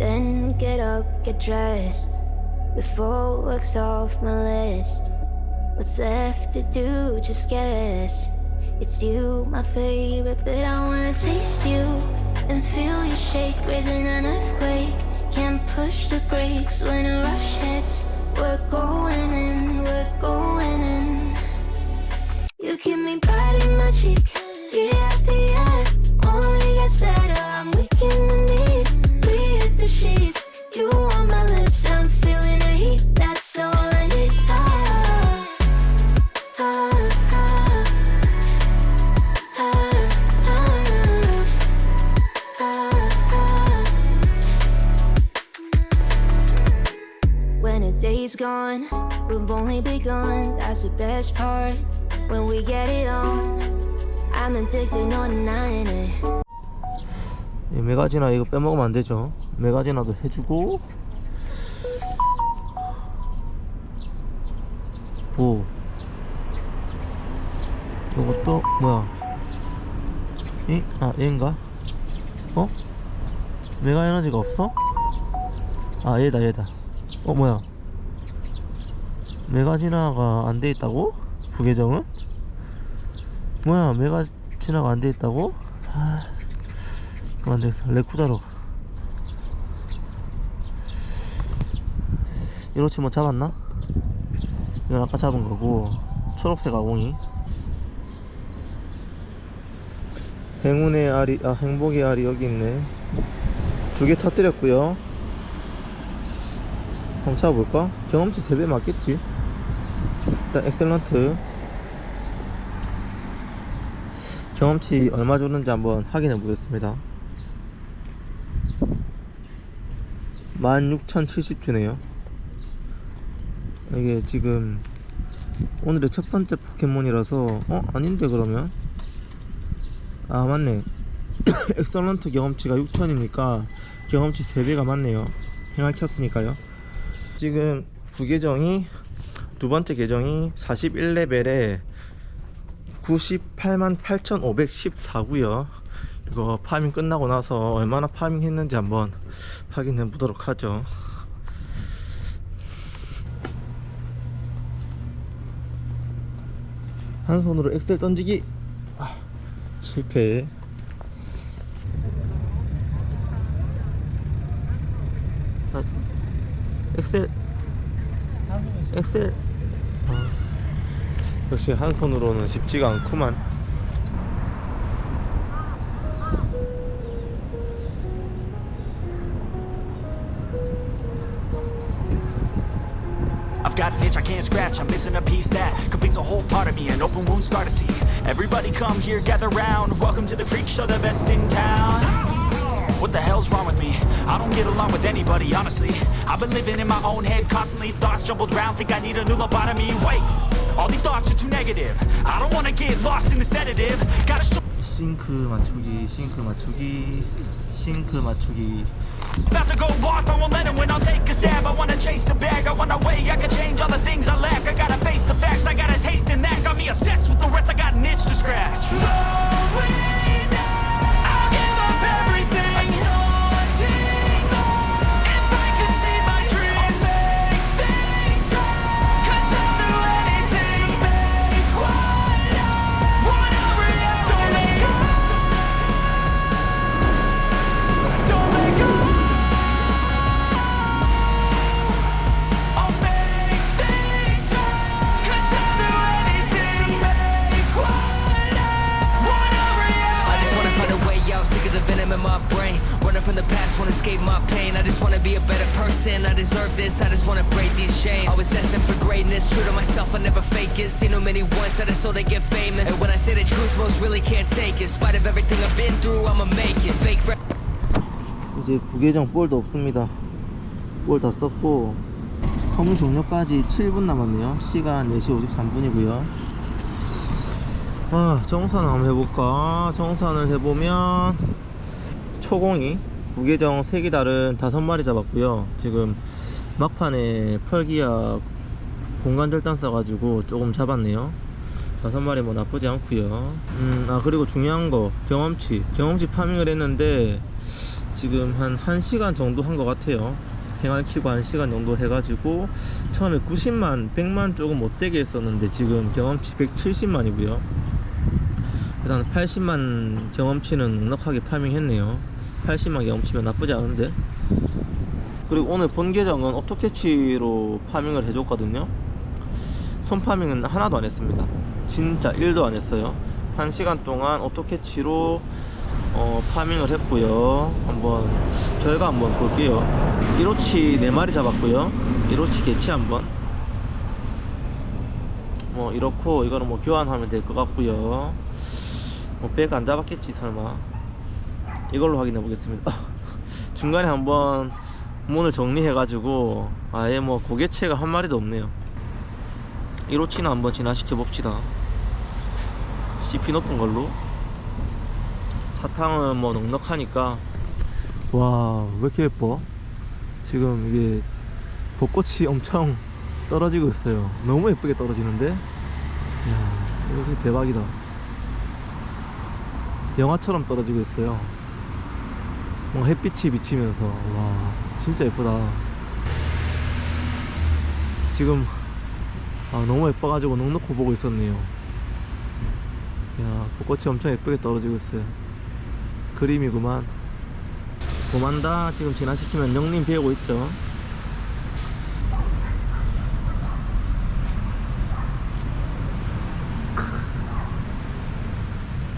Then get up, get dressed. Before work's off my list. What's left to do? Just guess. It's you, my favorite, but I wanna taste you and feel you shake, raising an earthquake. Can't push the brakes when a rush hits. We're going in, we're going in. You keep me biting my cheek, after year. Only gets better. Best part. When we get it on, I'm addicted on denying it. 이 메가지나 이거 빼먹으면 안 되죠. 메가지나도 해주고 보 요것도 뭐야? 이? 아 얘인가? 어? 메가 에너지가 없어? 아 얘다 얘다. 어 뭐야? 메가지나가 안 돼 있다고? 부계정은? 뭐야 메가지나가 안 돼 있다고? 아 그만 됐어 레쿠자로 이로치 뭐 잡았나? 이건 아까 잡은 거고 초록색 아공이 행운의 알이 아 행복의 알이 여기 있네 두 개 터뜨렸고요 한번 잡아볼까? 경험치 3배 맞겠지 일단 엑셀런트. 경험치 얼마 주는지 한번 확인해 보겠습니다. 16,070주네요. 이게 지금 오늘의 첫 번째 포켓몬이라서 어? 아닌데 그러면? 아 맞네. 엑설런트 경험치가 6,000이니까 경험치 3배가 맞네요. 행할 켰으니까요. 지금 부계정이 두 번째 계정이 41레벨에 98만 8,514고요. 이거 파밍 끝나고 나서 얼마나 파밍 했는지 한번 확인해 보도록 하죠. 한 손으로 엑셀 던지기. 아, 실패. 아, 엑셀. 엑셀. 아, 역시 한 손으로는 쉽지가 않구만 I've got an itch I can't scratch, I'm missing a piece that completes a whole part of me, an open wound scar to see. Everybody come here, gather round. Welcome to the freak show, the best in town. What the hell's wrong with me? I don't get along with anybody, honestly. I've been living in my own head constantly, thoughts jumbled round, think I need a new lobotomy. Wait, all these thoughts are too negative. I don't wanna get lost in the sedative. Gotta show. 싱크 맞추기 싱크 맞추기 싱크 맞추기 About to go off, I won't let him win. I'll take a stab. I wanna chase a bag. I wanna weigh. I can change all the things I lack. I gotta face the facts. I got a taste in that. Got me obsessed with the rest. I got an itch to scratch. I'll give True to myself, I never fake it. Seen too many once that I so they get famous. And when I say the truth, most really can't take it. In spite of everything I've been through, I'ma make it. Fake rap. 이제 부계정 볼도 없습니다 볼 다 썼고 검은 종료까지 7분 남았네요 시간 4시 53분이고요 아 정산 한번 해볼까 정산을 해보면 초공이 부계정 색이 다른 5마리 잡았고요 지금 막판에 펄기약 공간 절단 써가지고 조금 잡았네요. 다섯 마리 뭐 나쁘지 않고요. 음, 아 그리고 중요한 거 경험치. 경험치 파밍을 했는데 지금 한 1시간 정도 한 것 같아요. 행할 키고 1시간 정도 해가지고 처음에 90만 100만 조금 못되게 했었는데 지금 경험치 170만이고요. 일단 80만 경험치는 넉넉하게 파밍했네요. 80만 경험치면 나쁘지 않은데. 그리고 오늘 본 계정은 오토캐치로 파밍을 해줬거든요 손 파밍은 하나도 안 했습니다. 진짜 1도 안 했어요. 1시간 동안 오토캐치로 어, 파밍을 했고요. 한번 결과 한번 볼게요. 1호치 4마리 잡았고요. 1호치 개치 한번. 뭐 이렇고 이거는 뭐 교환하면 될 것 같고요. 뭐 배가 안 잡았겠지 설마. 이걸로 확인해 보겠습니다. 중간에 한번 문을 정리해 가지고 아예 뭐 고개체가 한 마리도 없네요 1호치는 한번 진화시켜 봅시다. CP 높은 걸로. 사탕은 뭐 넉넉하니까. 와 왜 이렇게 예뻐? 지금 이게 벚꽃이 엄청 떨어지고 있어요. 너무 예쁘게 떨어지는데? 이야 이거 진짜 대박이다. 영화처럼 떨어지고 있어요. 뭔가 햇빛이 비치면서. 와 진짜 예쁘다. 지금 아 너무 예뻐가지고 넉넉히 보고 있었네요. 야 벚꽃이 엄청 예쁘게 떨어지고 있어요. 그림이구만. 고만다. 지금 진화시키면 영림 배우고 있죠.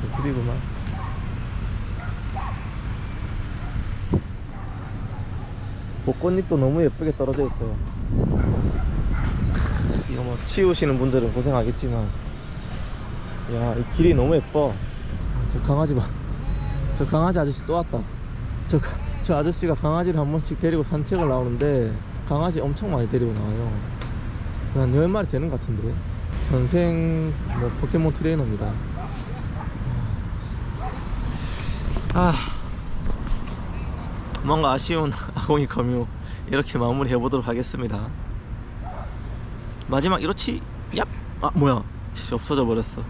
예술이구만. 벚꽃잎도 너무 예쁘게 떨어져 있어요 이거 뭐 치우시는 분들은 고생하겠지만 야 이 길이 너무 예뻐. 저 강아지 봐저 강아지 아저씨 또 왔다. 저, 가- 저 아저씨가 강아지를 한 번씩 데리고 산책을 나오는데 강아지 엄청 많이 데리고 나와요. 한 10마리 되는 것 같은데. 현생 뭐 포켓몬 트레이너입니다. 아 뭔가 아쉬운 아공이 커뮤 이렇게 마무리 해보도록 하겠습니다 마지막 이렇지? 얍! 아 뭐야. 씨, 없어져 버렸어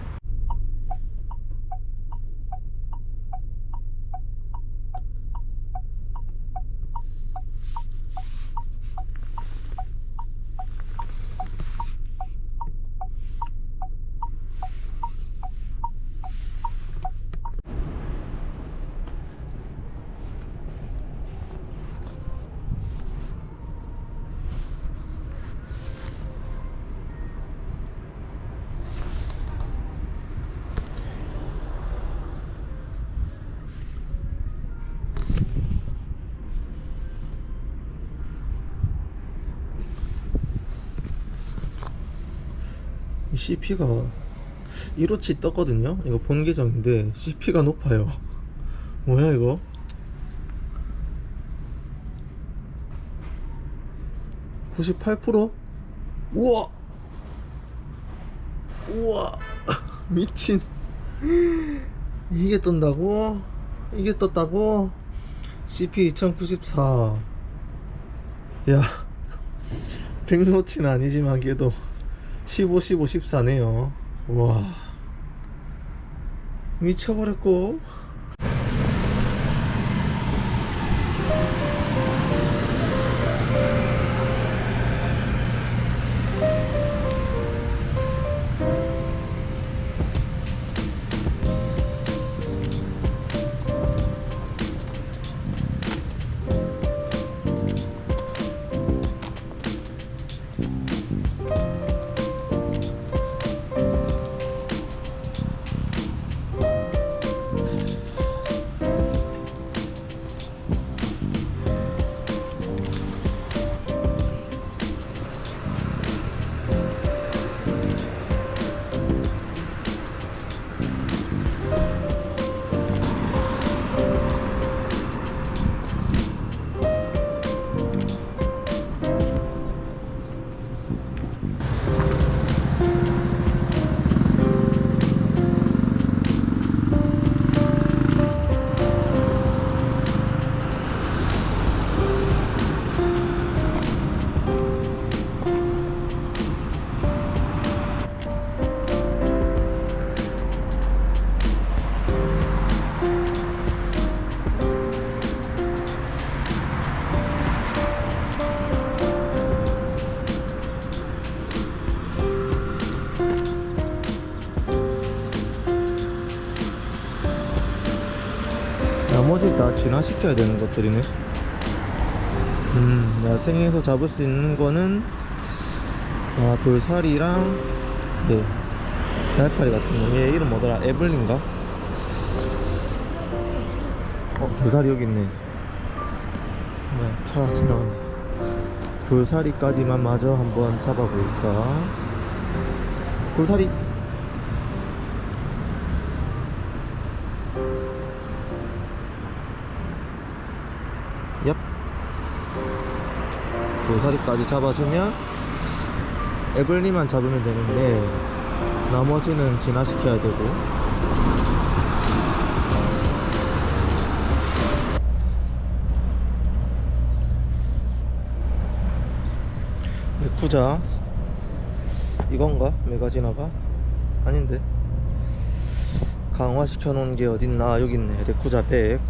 CP가 1호치 떴거든요? 이거 본 계정인데 CP가 높아요. 뭐야 이거? (98%) 우와! 우와! 미친. 이게 뜬다고? 이게 떴다고? CP 2094야 100노치는 아니지만 그래도 15, 15, 14네요. 와. 미쳐버렸고. 진화시켜야 되는 것들이네. 음, 야생에서 잡을 수 있는 거는 아, 돌살이랑 예, 날파리 같은 거. 얘 이름 뭐더라? 에블린가? 어, 돌살이 여기 있네. 네, 차 지나간다. 돌살이까지만 마저 한번 잡아볼까? 돌살이. 돌살이까지 잡아주면 에블리만 잡으면 되는데 나머지는 진화시켜야 되고. 레쿠자. 이건가? 메가지나가? 아닌데. 강화시켜 놓은 게 어딨나? 여기 있네. 레쿠자 100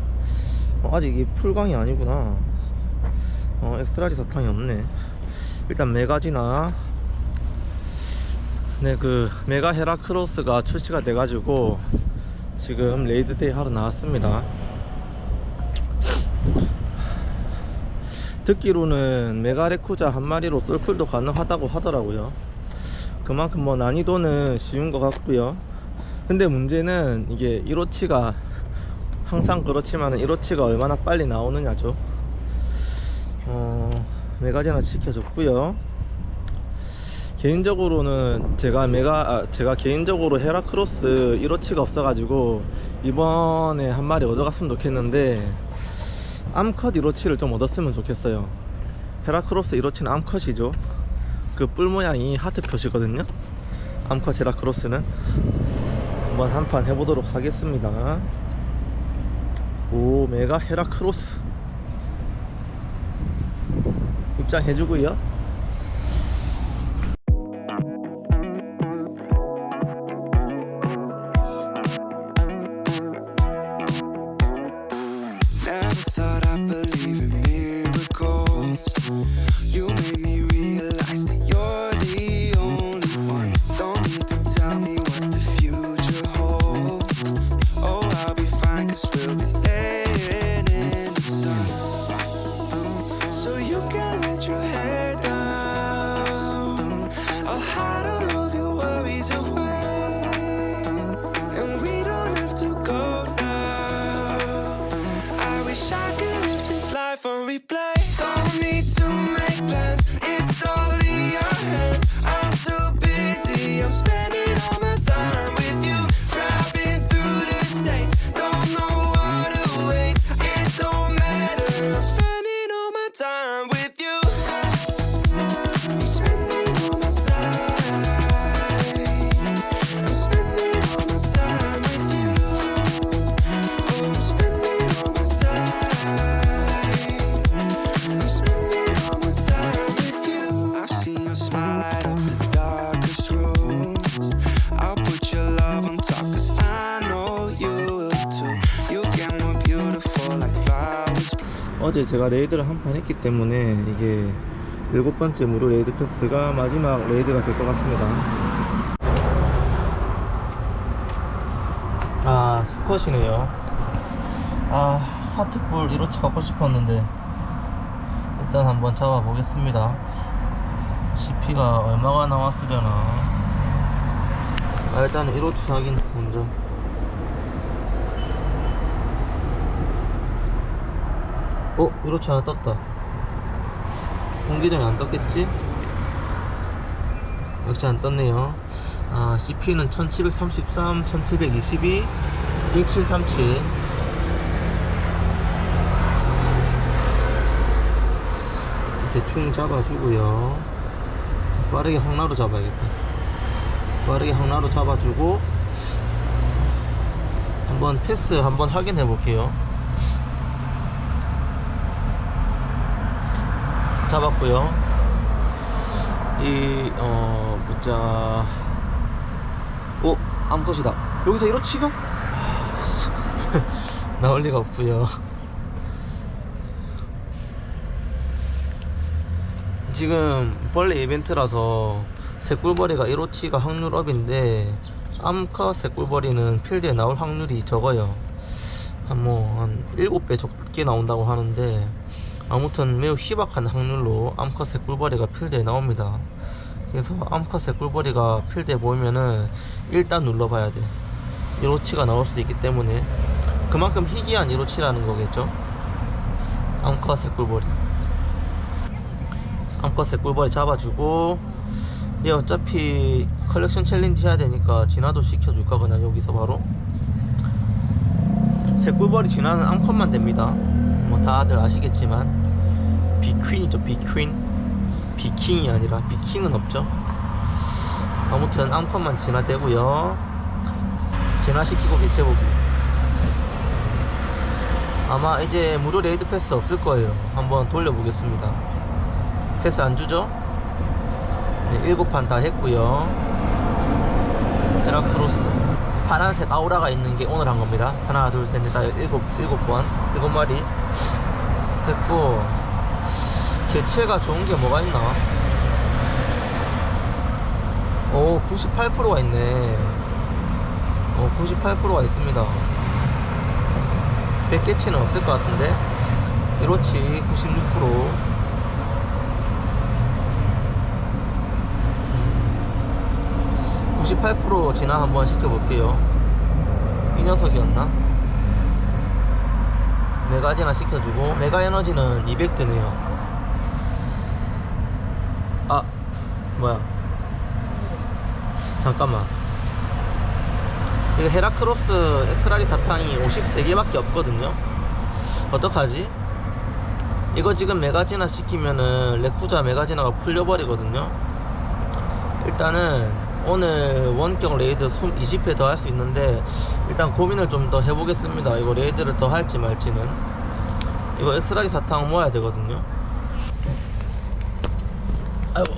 어, 아직 이 풀강이 아니구나 어 엑스라지 사탕이 없네. 일단 메가지나 네 그 메가 헤라크로스가 출시가 돼가지고 지금 레이드데이 하러 나왔습니다. 듣기로는 메가레쿠자 한 마리로 솔풀도 가능하다고 하더라고요. 그만큼 뭐 난이도는 쉬운 것 같고요. 근데 문제는 이게 1호치가 항상 그렇지만 1호치가 얼마나 빨리 나오느냐죠 어, 메가제나 시켜줬고요. 개인적으로는 제가 메가 아, 제가 개인적으로 헤라크로스 1호치가 없어가지고 이번에 한 마리 얻어갔으면 좋겠는데 암컷 1호치를 좀 얻었으면 좋겠어요. 헤라크로스 1호치는 암컷이죠. 그 뿔 모양이 하트 표시거든요. 암컷 헤라크로스는 한번 한판 해보도록 하겠습니다. 오 메가 헤라크로스 입장해주고요 All my time with you. 어제 제가 레이드를 한 판 했기 때문에 이게 일곱 번째 무료 레이드 패스가 마지막 레이드가 될 것 같습니다. 아, 수컷이네요. 아, 하트볼 1호치 갖고 싶었는데, 일단 한번 잡아보겠습니다. CP가 얼마가 나왔으려나. 아, 일단 1호치 확인 먼저. 어? 1호치 하나 떴다. 공기전에 안 떴겠지? 역시 안 떴네요. 아, CP는 1733, 1722, 1737. 대충 잡아주고요. 빠르게 항나로 잡아야겠다. 빠르게 항나로 잡아주고 한번 패스 한번 확인해 볼게요. 잡았고요. 이, 어, 보자. 오, 암컷이다. 여기서 이렇지가? 나올 리가 없고요. 지금 벌레 이벤트라서 새꿀벌이가 1호치가 확률 업인데 암컷 새꿀벌이는 필드에 나올 확률이 적어요. 한뭐한 7배 적게 나온다고 하는데 아무튼 매우 희박한 확률로 암컷의 꿀벌이가 필드에 나옵니다. 그래서 암컷의 꿀벌이가 필드에 보이면은 일단 눌러봐야 돼. 1호치가 나올 수 있기 때문에 그만큼 희귀한 1호치라는 거겠죠. 암컷의 꿀벌이. 암컷의 꿀벌이 잡아주고 얘 어차피 컬렉션 챌린지 해야 되니까 진화도 시켜줄까 그냥 여기서 바로 새꿀벌이 진화는 암컷만 됩니다 뭐 다들 아시겠지만 비퀸이죠 비퀸. 비킹이 아니라 비킹은 없죠. 아무튼 암컷만 진화되고요. 진화시키고 개체보기 아마 이제 무료 레이드 패스 없을 거예요. 한번 돌려보겠습니다. 패스 안 주죠? 네, 일곱 판다 했고요. 헤라크로스. 파란색 아우라가 있는 게 오늘 한 겁니다. 하나, 둘, 셋, 넷, 다 일곱 일곱 번, 일곱 마리. 했고 개체가 좋은 게 뭐가 있나? 오, 98%가 있네. 오, 98%가 있습니다. 100개치는 없을 것 같은데. 기로치 96%. 98% 진화 한번 시켜볼게요. 이 녀석이었나? 메가 진화 시켜주고 메가 에너지는 200드네요. 뭐야? 잠깐만. 이거 헤라크로스 엑스라리 사탕이 53개밖에 없거든요. 어떡하지? 이거 지금 메가진화 시키면은 레쿠자 메가진화가 풀려버리거든요. 일단은 오늘 원격 레이드 20회 더 할 수 있는데 일단 고민을 좀 더 해보겠습니다 이거 레이드를 더 할지 말지는 이거 엑스라기 사탕 모아야 되거든요 아이고